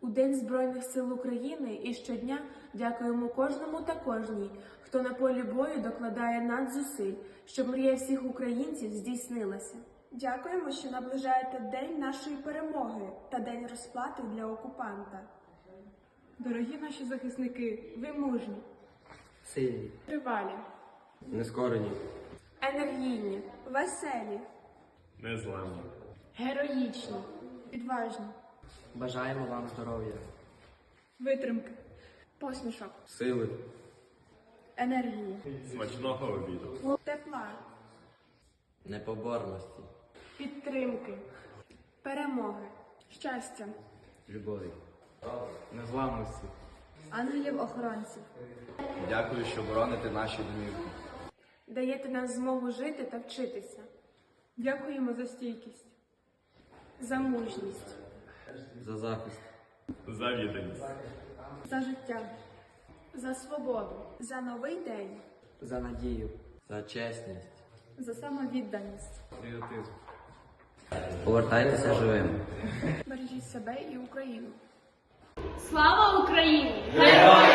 У День Збройних сил України і щодня дякуємо кожному та кожній, хто на полі бою докладає надзусиль, щоб мрія всіх українців здійснилася. Дякуємо, що наближаєте День нашої перемоги та День розплати для окупанта. Дорогі наші захисники, ви мужні, Сильні, тривалі, нескорені, енергійні, Веселі, Незламні. героїчні, відважні, бажаємо вам здоров'я, витримки, посмішок, сили, енергії, Смачного обіду. тепла, непоборності, підтримки, перемоги, щастя, любові. незламності. ангелів-охоронців. Дякую, що бороните наші домівки. даєте нам змогу жити та вчитися. Дякуємо за стійкість, за мужність, За захист, За відданість. За життя, за свободу, за новий день, за надію, за чесність. за самовідданість. Патріотизм. Повертайтеся живими. бережіть себе і Україну. Слава Україні! Героям